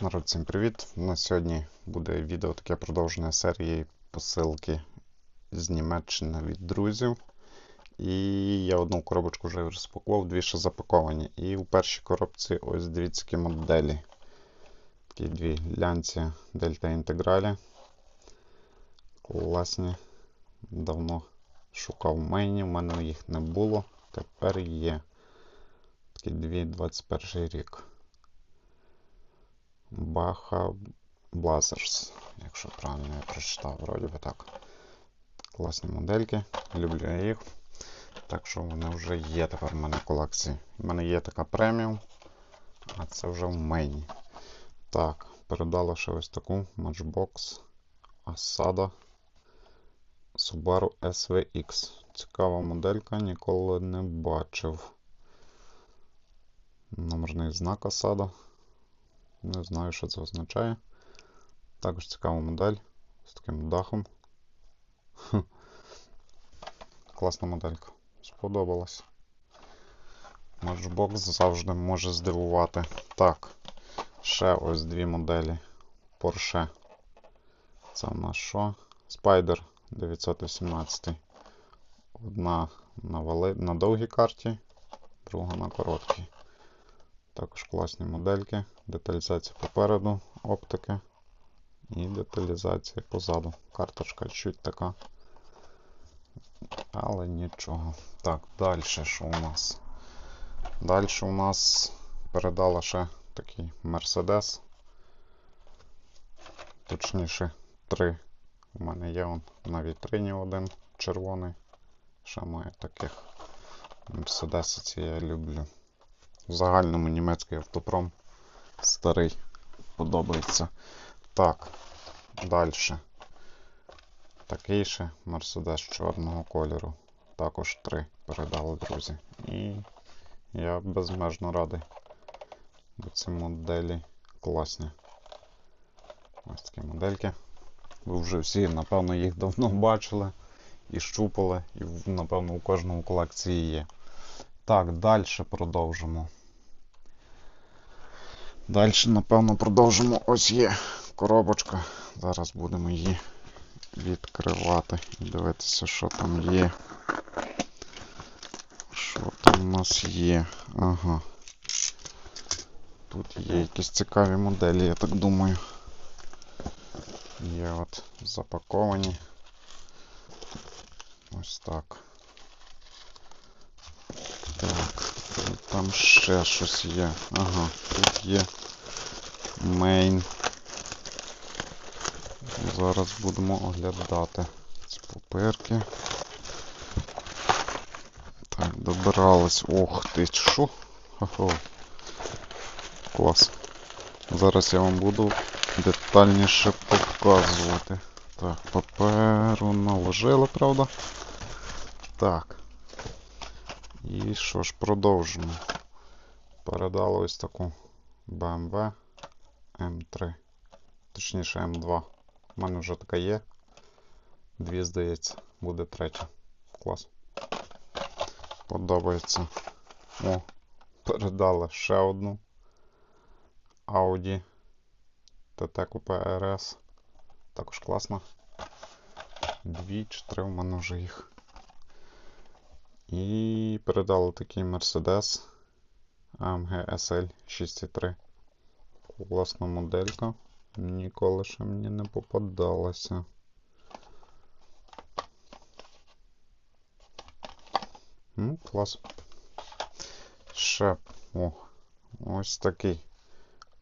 Народ, всім привіт! На сьогодні буде відео таке продовження серії посилки з Німеччини від друзів. І я одну коробочку вже розпакував, дві ще запаковані. І у першій коробці ось дивіться які моделі. Такі дві лянці Дельта Інтегралі. Класні. Давно шукав мейні, в мене їх не було. Тепер є. Такі дві 21 рік. Баха Blazers, якщо правильно я прочитав, вроді би так. Класні модельки, люблю я їх. Так що вони вже є тепер в мене в колекції. У мене є така преміум, а це вже в мейні. Так, передала ще ось таку Matchbox Asada Subaru SVX. Цікава моделька, ніколи не бачив. Номерний знак Asada. Не знаю, що це означає. Також цікава модель з таким дахом. Класна моделька. Сподобалась. Matchbox завжди може здивувати. Так, ще ось дві моделі Porsche. Це в нас що? Spider 918. Одна на, вали... на довгій карті, друга на короткій. Також класні модельки, деталізація попереду, оптики і деталізація позаду. Карточка чуть така. Але нічого. Так, далі що у нас? Далі у нас передала ще такий Mercedes. Точніше, три. У мене є он на вітрині один червоний. Ще має таких. Мерседеси ці я люблю. В загальному німецький автопром старий подобається. Так, далі. Такий ще Мерседес чорного кольору. Також три передали друзі. І я безмежно радий. Бо ці моделі класні. Ось такі модельки. Ви вже всі, напевно, їх давно бачили і щупали, і, напевно, у кожному колекції є. Так, далі продовжимо. Далі, напевно, продовжимо. Ось є коробочка. Зараз будемо її відкривати і дивитися, що там є. Що там у нас є? Ага. Тут є якісь цікаві моделі, я так думаю. Є от запаковані. Ось так. Так, там ще щось є. Ага, тут є мейн. Зараз будемо оглядати ці папирки. Так, добирались. Ох ти, що? Ого. Клас. Зараз я вам буду детальніше показувати. Так, паперу наложили, правда? Так. І що ж, продовжимо. Передали ось таку BMW M3. Точніше М2. У мене вже така є. Дві, здається, буде третя. Клас. Подобається. О, передали ще одну. Audi TT Coupe RS. Також класно. Дві чи три у мене вже їх. І передали такий Mercedes AMG SL 6.3. Класна моделька. Ніколи ще мені не попадалася. Ну, клас. Ще. О, ось такий.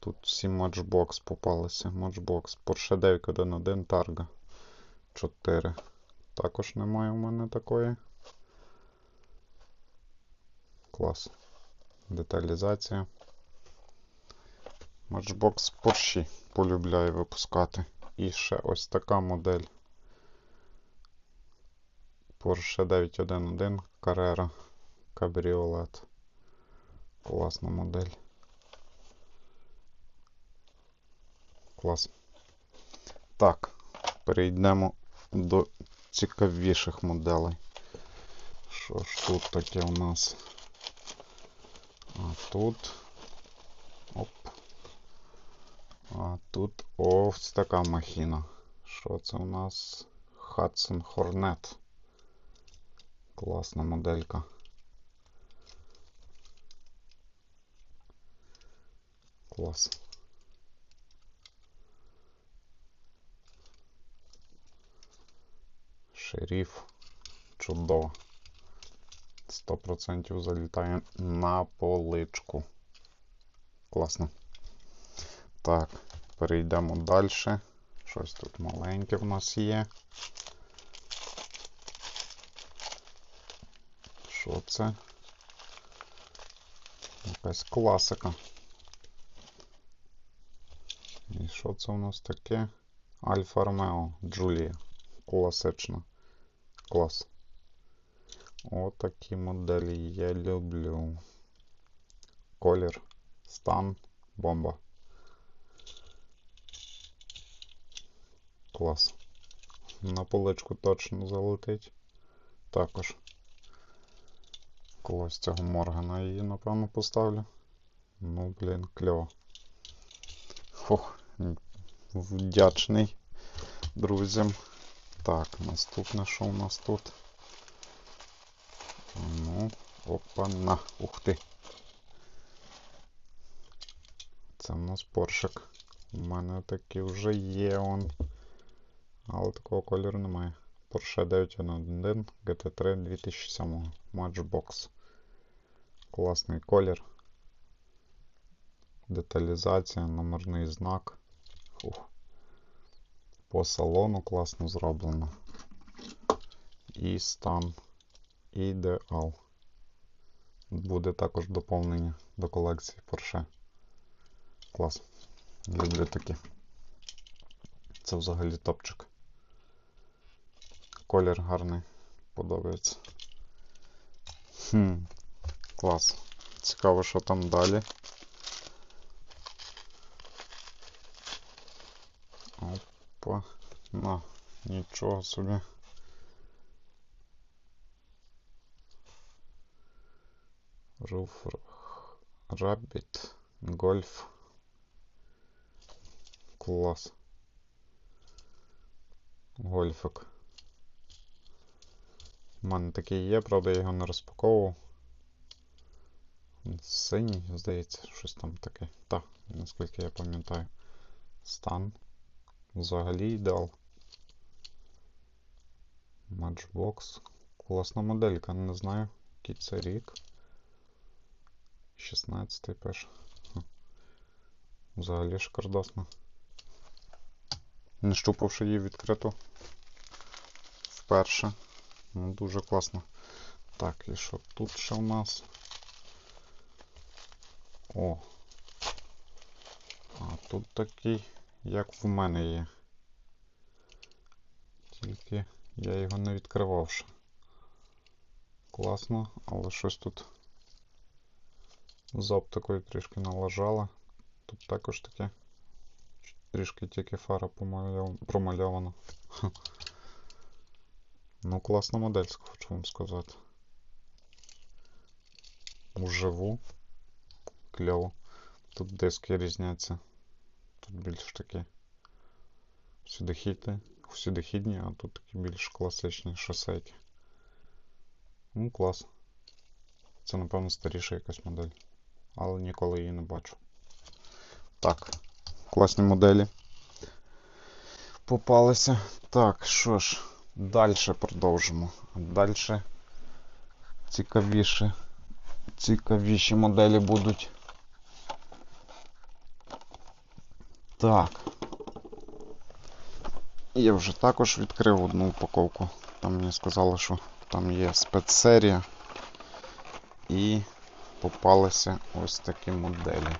Тут всі Matchbox попалися. Matchbox. Porsche 911 Targa 4. Також немає у мене такої. Клас. Деталізація. Matchbox Porsche полюбляю випускати. І ще ось така модель. Porsche 911 Carrera Cabriolet. Класна модель. Клас. Так, перейдемо до цікавіших моделей. Що ж тут таке у нас? А тут. Оп. А тут ось така махіна. Що це у нас? Hudson Hornet. Класна моделька. Клас. Шеріф. Чудово. 100% залітає на поличку. Класно. Так, перейдемо далі. Щось тут маленьке в нас є. Що це? Якась класика. І що це у нас таке? Альфа Ромео Джулія. Класична. Клас. Отакі моделі я люблю. Колір, стан, бомба. Клас. На поличку точно залетить. Також. Колось цього Моргана її, напевно, поставлю. Ну, блін, кльово. Фух, вдячний друзям. Так, наступне, що у нас тут? Ну, опа-на, ух ти. Це в нас поршик. У мене такий вже є он. Але такого кольору немає. Porsche 911 GT3 2007 Matchbox. Класний колір. Деталізація, номерний знак. Фух. По салону класно зроблено. І стан. Ідеал. Буде також доповнення до колекції Porsche. Клас. Люблю такі. Це взагалі топчик. Колір гарний. Подобається. Хм. Клас. Цікаво, що там далі. Опа. На, нічого собі. Руф Rabbit Golf. Клас. Гольфик. У мене такий є, правда, я його не розпаковував. Синій, здається, щось там таке. Так, наскільки я пам'ятаю. Стан. Взагалі ідеал. Matchbox. Класна моделька, не знаю, який це рік. 16 пише. Взагалі шикардосно. Не щупавши її відкриту. Вперше. Ну, дуже класно. Так, і що тут ще в нас? О. А тут такий, як в мене є. Тільки я його не відкривав ще. Класно, але щось тут з оптикою трішки налажало. Тут також таке. Трішки тільки фара промальована. Ну, класна модельська, хочу вам сказати. Уживу. Кльово. Тут диски різняться. Тут більш такі всюдохідні, всюдохідні, а тут такі більш класичні шосейки. Ну, клас. Це, напевно, старіша якась модель. Але ніколи її не бачу. Так, класні моделі. Попалися. Так, що ж. Далі продовжимо. Далі цікавіше. Цікавіші моделі будуть. Так. Я вже також відкрив одну упаковку. Там мені сказали, що там є спецсерія. І попалися ось такі моделі.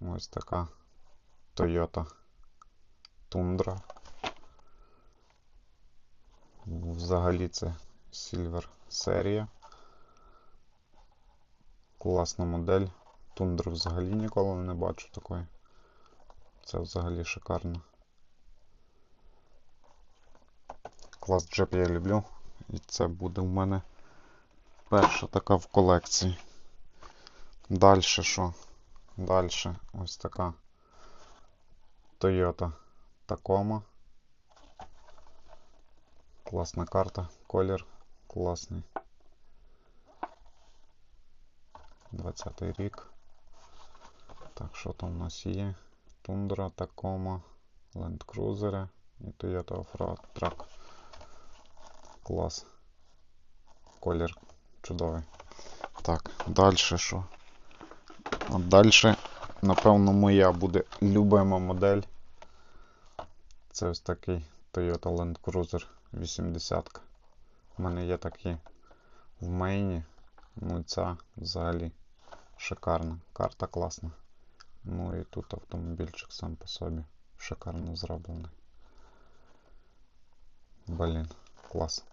Ось така Toyota Тундра. Взагалі це Silver серія. Класна модель. Тундру взагалі ніколи не бачу такої. Це взагалі шикарно. Клас джеп я люблю. І це буде в мене перша така в колекції. Далі що? Далі ось така Toyota Tacoma. Класна карта, колір класний. 20 рік. Так, що там у нас є? Тундра, Land Cruiser і Toyota Offroad Track. Клас. Колір чудовий. Так, далі що? От далі, напевно, моя буде любима модель. Це ось такий Toyota Land Cruiser 80. У мене є такі в мейні. Ну ця взагалі шикарна. Карта класна. Ну і тут автомобільчик сам по собі шикарно зроблений. Блін, клас.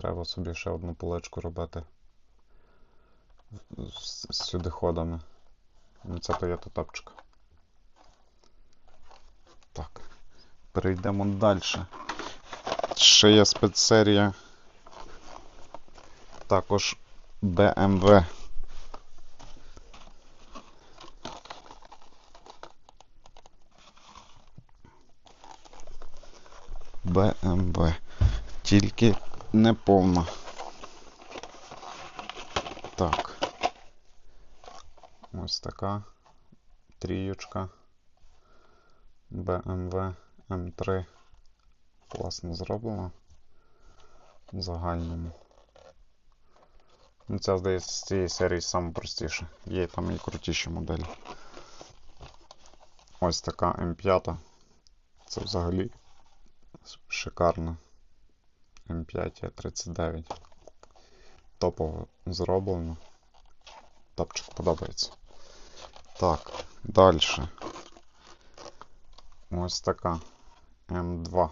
Треба собі ще одну поличку робити з сюдиходами. Ну, Це Toyota топчик. Так. Перейдемо далі. Ще є спецсерія. Також BMW. BMW. Тільки не повна. Так. Ось така трієчка BMW M3. Класно зроблена. В загальному. Ну, Ця, здається, з цієї серії саме простіша. Є там і крутіші моделі. Ось така М5. Це взагалі шикарно. М5 Е39. Топово зроблено. Топчик подобається. Так, далі. Ось така М2.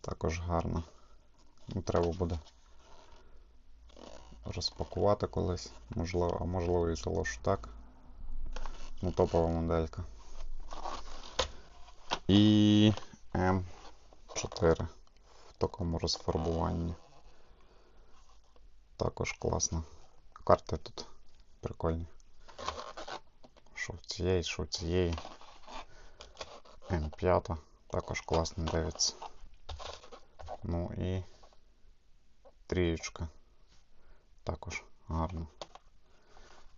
Також гарна. Ну, треба буде розпакувати колись. Можливо, а можливо і залишу так. Ну, топова моделька. І М4 в такому розфарбуванні. Також класно. Карти тут прикольні. Що в цієї, що в цієї. М5 також класно дивиться. Ну і трієчка. Також гарно.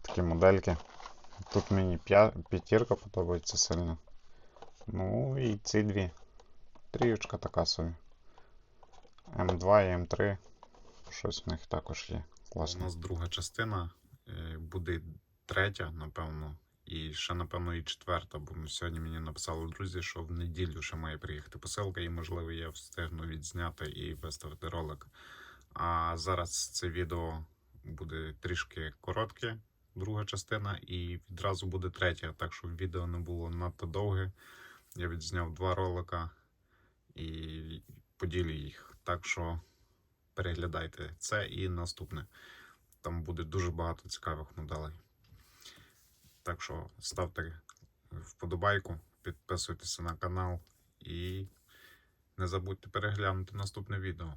Такі модельки. Тут мені п'ятірка подобається сильно. Ну і ці дві. Трієчка така собі. М2 і М3. Щось в них також є. У нас друга частина, е, буде третя, напевно, і ще, напевно, і четверта, бо сьогодні мені написали друзі, що в неділю ще має приїхати посилка, і, можливо, я встигну відзняти і виставити ролик. А зараз це відео буде трішки коротке, друга частина, і відразу буде третя. Так що відео не було надто довге. Я відзняв два ролика і поділю їх. Так що переглядайте це і наступне. Там буде дуже багато цікавих моделей. Так що ставте вподобайку, підписуйтеся на канал і не забудьте переглянути наступне відео.